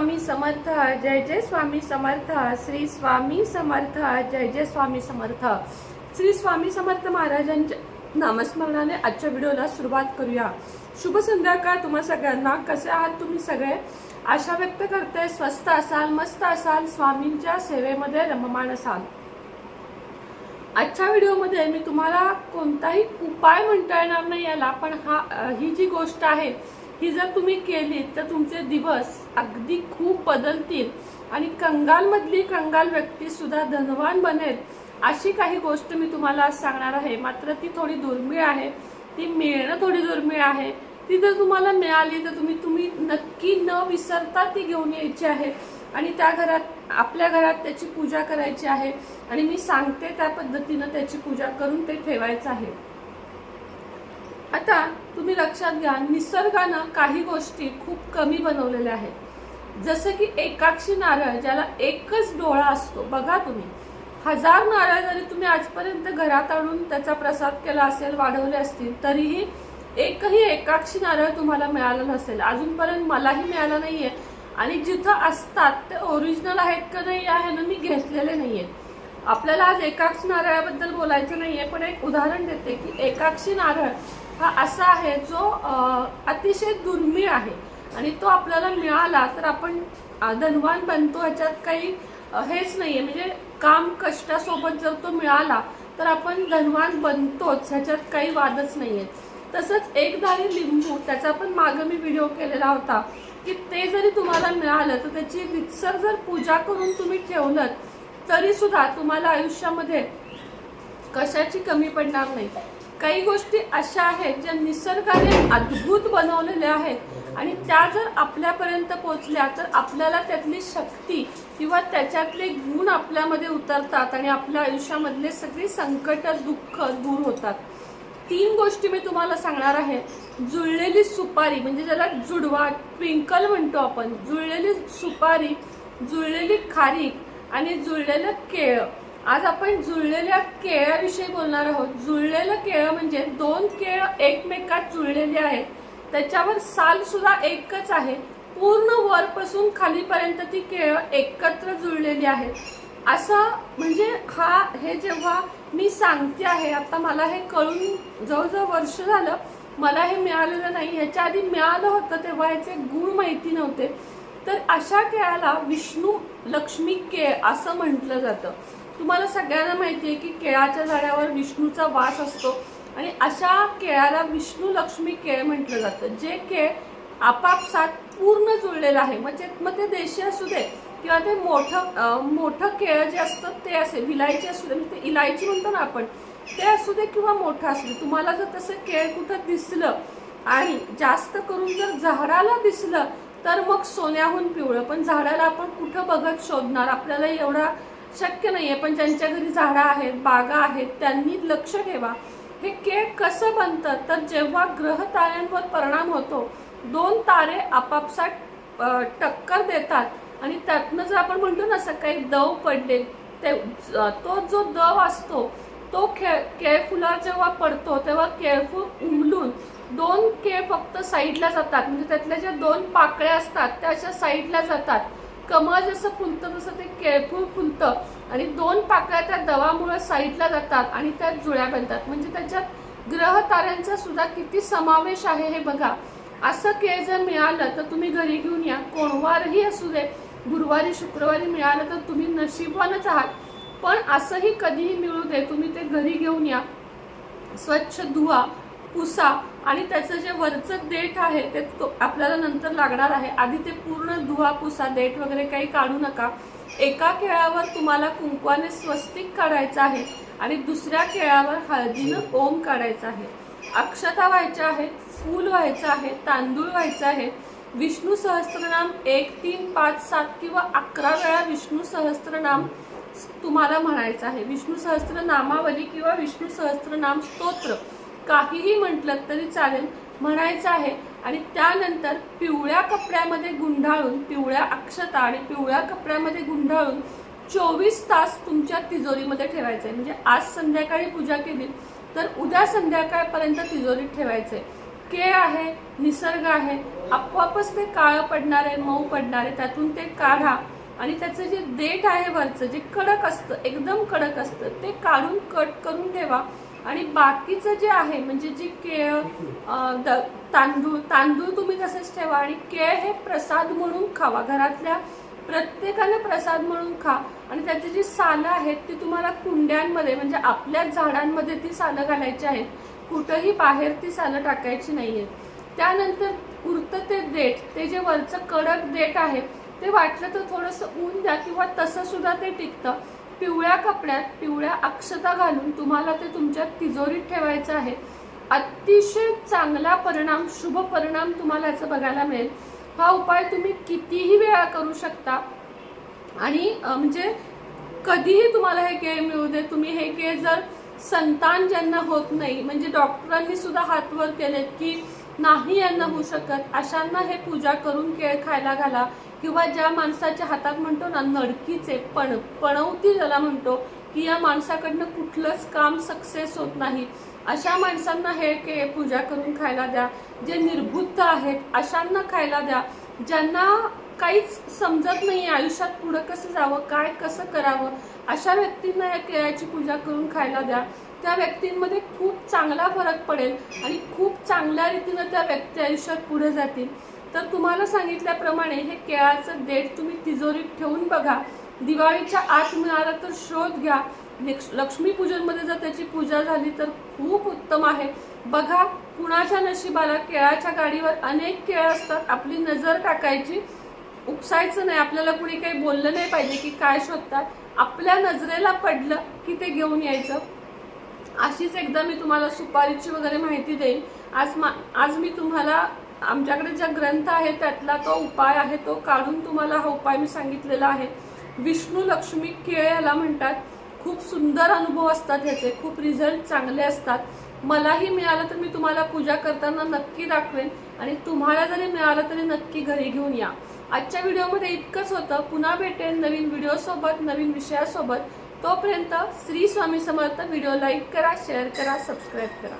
स्वामी समर्थ जय जय स्वामी समर्थ श्री स्वामी समर्थ जय जय स्वामी समर्थ. श्री स्वामी समर्थ महाराजांच्या नामस्मरणाने आजच्या व्हिडिओला सुरुवात करूया. शुभ संध्याकाळ तुम्हा सगळ्यांना. कसे आहात तुम्ही सगळे? आशा व्यक्त करते स्वस्त असाल मस्त असाल स्वामींच्या सेवेमध्ये रममाण असाल. आजच्या व्हिडिओमध्ये मी तुम्हाला कोणताही उपाय म्हणता येणार नाही याला पण हा ही जी गोष्ट आहे ही जर तुम्ही केली तर तुमचे दिवस अगदी खूप बदलतील. आणि कंगालमधली कंगाल व्यक्ती सुद्धा धनवान बनेल अशी काही गोष्ट मी तुम्हाला आज सांगणार आहे. मात्र ती थोडी दुर्मिळ आहे. ती मिळणं थोडी दुर्मिळ आहे. ती जर तुम्हाला मिळाली तर तुम्ही तुम्ही नक्की न विसरता ती घेऊन यायची आहे. आणि त्या घरात आपल्या घरात त्याची पूजा करायची आहे. आणि मी सांगते त्या पद्धतीनं त्याची पूजा करून ते ठेवायचं आहे. आता तुम्ही लक्षात घ्या निसर्गानं काही गोष्टी खूप कमी बनवलेल्या आहेत. जसं की एकाक्षी नारळ ज्याला एकच डोळा असतो. बघा तुम्ही. हजार नारळ जरी तुम्ही आजपर्यंत घरात आणून त्याचा प्रसाद केला असेल वाढवले असतील तरीही एकही एकाक्षी नारळ तुम्हाला मिळाला नसेल. अजूनपर्यंत मलाही मिळालं नाहीये. आणि जिथं असतात ते ओरिजिनल आहेत का नाही आहे ना मी घेतलेले नाहीये. आपल्याला आज एकाक्षी नारळाबद्दल बोलायचं नाहीये पण एक उदाहरण देते की एकाक्षी नारळ हा असा आहे जो अतिशय दुर्मिळ आहे. आणि तो आपल्याला मिळाला तर आपण धनवान बनतो ह्याच्यात काही हेच नाही आहे म्हणजे काम कष्टासोबत जर तो मिळाला तर आपण धनवान बनतोच ह्याच्यात काही वादच नाही आहे तसंच एकदारी लिंबू त्याचा पण मागं मी व्हिडिओ केलेला होता की ते जरी तुम्हाला मिळालं तर त्याची रितसर जर पूजा करून तुम्ही ठेवलं तरीसुद्धा तुम्हाला आयुष्यामध्ये कशाची कमी पडणार नाही. काही गोष्टी अशा आहेत ज्या निसर्गाने अद्भुत बनवलेल्या आहेत. आणि त्या जर आपल्यापर्यंत पोचल्या तर आपल्याला त्यातली शक्ती किंवा त्याच्यातले गुण आपल्यामध्ये उतरतात आणि आपल्या आयुष्यामधले सगळी संकट दुःख दूर होतात. तीन गोष्टी मी तुम्हाला सांगणार आहे. जुळलेली सुपारी म्हणजे ज्याला जुडवा ट्विंकल म्हणतो आपण. जुळलेली सुपारी जुळलेली खारीक आणि जुळलेलं केळं. आज आपण जुळलेल्या केळ्याविषयी बोलणार आहोत. जुळलेलं केळं म्हणजे दोन केळ एकमेकात जुळलेली आहेत. त्याच्यावर साल सुद्धा एकच आहे. पूर्ण वरपासून खालीपर्यंत ती केळं एकत्र जुळलेली आहेत. असं म्हणजे हा हे जेव्हा मी सांगते आहे आता मला हे कळून जवळजवळ वर्ष झालं मला हे मिळालेलं नाही. ह्याच्या आधी मिळालं होतं तेव्हा ह्याचे गुण माहिती नव्हते. तर अशा केळाला विष्णू लक्ष्मी केळ असं म्हटलं जातं. तुम्हाला सगळ्यांना माहिती आहे की केळाच्या झाडावर विष्णूचा वास असतो आणि अशा केळाला विष्णू लक्ष्मी केळ म्हटलं जातं. जे केळ आपापसात पूर्ण जुळलेलं आहे. म्हणजे मग ते देशी असू दे किंवा ते मोठं मोठं केळ जे असतं ते असे विलायची असू दे म्हणजे ते इलायची म्हणतो ना आपण ते असू दे किंवा मोठं असू दे. तुम्हाला जर तसं केळ कुठं दिसलं आणि जास्त करून जर झाडाला दिसलं तर मग सोन्याहून पिवळं. पण झाडाला आपण कुठं बघत शोधणार? आपल्याला एवढा शक्य नाहीये पण ज्यांच्या घरी झाडं आहेत बागा आहेत त्यांनी लक्ष ठेवा. हे केळ कसं बनतं? तर जेव्हा ग्रह ताऱ्यांवर परिणाम होतो दोन तारे आपापसात टक्कर देतात. आणि त्यातनं जर आपण म्हणतो ना सकाळी दव पडले ते तो जो दव असतो तो केळ केळफुलावर जेव्हा पडतो तेव्हा केळफूल उमलून दोन केळ फक्त साईडला जातात. म्हणजे त्यातल्या ज्या दोन पाकळ्या असतात त्या अशा साईडला जातात. कमळ जसं फुलतं तसं ते केळफूळ फुलतं. आणि दोन पाकळ्या त्या दवामुळे साईडला जातात आणि त्या जुळ्या बनतात. म्हणजे त्याच्यात ग्रह ताऱ्यांचा सुद्धा किती समावेश आहे हे बघा. असं केळ जर मिळालं तर तुम्ही घरी घेऊन या. कोणवारही असू दे गुरुवारी शुक्रवारी मिळालं तर तुम्ही नशीबवानच आहात. पण असंही कधीही मिळू दे तुम्ही ते घरी घेऊन या. स्वच्छ धुवा पुसा आणि त्याचं जे वरचं देठ आहे ते तो- आपल्याला नंतर लागणार आहे. आधी ते पूर्ण धुवापुसा देठ वगैरे काही काढू नका. एका केळावर तुम्हाला कुंकवाने स्वस्तिक काढायचं आहे आणि दुसऱ्या केळावर हळदीनं ओम काढायचं आहे. अक्षता व्हायच्या आहेत फूल व्हायचं आहे तांदूळ व्हायचं आहे. विष्णू सहस्त्रनाम एक तीन पाच सात किंवा अकरा वेळा विष्णू सहस्त्रनाम तुम्हाला म्हणायचं आहे. विष्णू सहस्त्रनामावली किंवा विष्णू सहस्त्रनाम स्तोत्र. काहीही म्हटलं तरी चालेल म्हणायचं आहे. आणि त्यानंतर पिवळ्या कपड्यामध्ये गुंडाळून पिवळ्या अक्षता आणि पिवळ्या कपड्यामध्ये गुंडाळून चोवीस तास तुमच्या तिजोरीमध्ये ठेवायचं आहे म्हणजे आज संध्याकाळी पूजा केली तर उद्या संध्याकाळपर्यंत तिजोरीत ठेवायचं आहे केळ आहे निसर्ग आहे आपोआपच ते काळं पडणार आहे मऊ पडणार आहे त्यातून ते काढा. आणि त्याचं जे देठ आहे वरचं जे कडक असतं एकदम कडक असतं ते काढून कट करून ठेवा. आणि बाकीचं जे आहे म्हणजे जी केळ द- तांदूळ तांदूळ तुम्ही तसेच ठेवा आणि केळ हे प्रसाद म्हणून खावा. घरातल्या प्रत्येकाने प्रसाद म्हणून खा. आणि त्याची जी सालं आहेत ती तुम्हाला कुंड्यांमध्ये म्हणजे आपल्या झाडांमध्ये ती सालं घालायची आहेत. कुठंही बाहेर ती सालं टाकायची नाही आहेत त्यानंतर उरतं ते देठ ते जे वरचं कडक देठ आहे ते वाटलं तर थोडंसं ऊन द्या किंवा तसं सुद्धा ते टिकतं. पिवळ्या कपड्यात पिवळ्या अक्षता घालून तुम्हाला ते तुमच्या तिजोरीत ठेवायचं आहे. अतिशय चांगला परिणाम शुभ परिणाम तुम्हाला याचा बघायला मिळेल. हा उपाय तुम्ही कितीही वेळा करू शकता. आणि म्हणजे कधीही तुम्हाला हे केळ मिळू दे. तुम्ही हे केळ जर संतान ज्यांना होत नाही म्हणजे डॉक्टरांनी सुद्धा हातवर केलेत की नाही यांना होऊ शकत अशांना हे पूजा करून केळ खायला घाला. किंवा ज्या माणसाच्या हातात म्हणतो ना नडकीचे पण पणवती ज्याला म्हणतो की या माणसाकडनं कुठलंच काम सक्सेस होत नाही. अशा माणसांना हे के पूजा करून खायला द्या. जे निर्बुद्ध आहेत अशांना खायला द्या. ज्यांना काहीच समजत नाही आयुष्यात पुढं कसं जावं काय कसं करावं अशा व्यक्तींना या केळ्याची पूजा करून खायला द्या. त्या व्यक्तींमध्ये खूप चांगला फरक पडेल आणि खूप चांगल्या रीतीनं त्या व्यक्ती आयुष्यात पुढे जातील. तर तुम्हाला सांगितल्याप्रमाणे हे केळाचं देठ तुम्ही तिजोरीत ठेवून बघा. दिवाळीच्या आत मिळाला तर शोध घ्या. लक्ष्मीपूजनमध्ये जर त्याची पूजा झाली तर खूप उत्तम आहे. बघा कुणाच्या नशिबाला केळाच्या गाडीवर अनेक केळ असतात. आपली नजर टाकायची. उपसायचं नाही. आपल्याला कुणी काही बोललं नाही पाहिजे की काय शोधतात. आपल्या नजरेला पडलं की ते घेऊन यायचं. अशीच एकदा मी तुम्हाला सुपारीची वगैरे माहिती देईन. आज मा आज मी तुम्हाला आमच्याकडे ज्या ग्रंथ आहे त्यातला तो उपाय आहे तो काढून तुम्हाला हा उपाय मी सांगितलेला आहे. विष्णू लक्ष्मी केळ याला म्हणतात. खूप सुंदर अनुभव असतात ह्याचे खूप रिझल्ट चांगले असतात. मलाही मिळालं तर मी तुम्हाला पूजा करताना नक्की दाखवेन आणि तुम्हाला जरी मिळालं तरी नक्की घरी घेऊन या. आजच्या व्हिडिओमध्ये इतकंच होतं. पुन्हा भेटेन नवीन व्हिडिओसोबत नवीन विषयासोबत. तोपर्यंत श्री स्वामी समर्थ. व्हिडिओ लाईक करा शेअर करा सबस्क्राईब करा.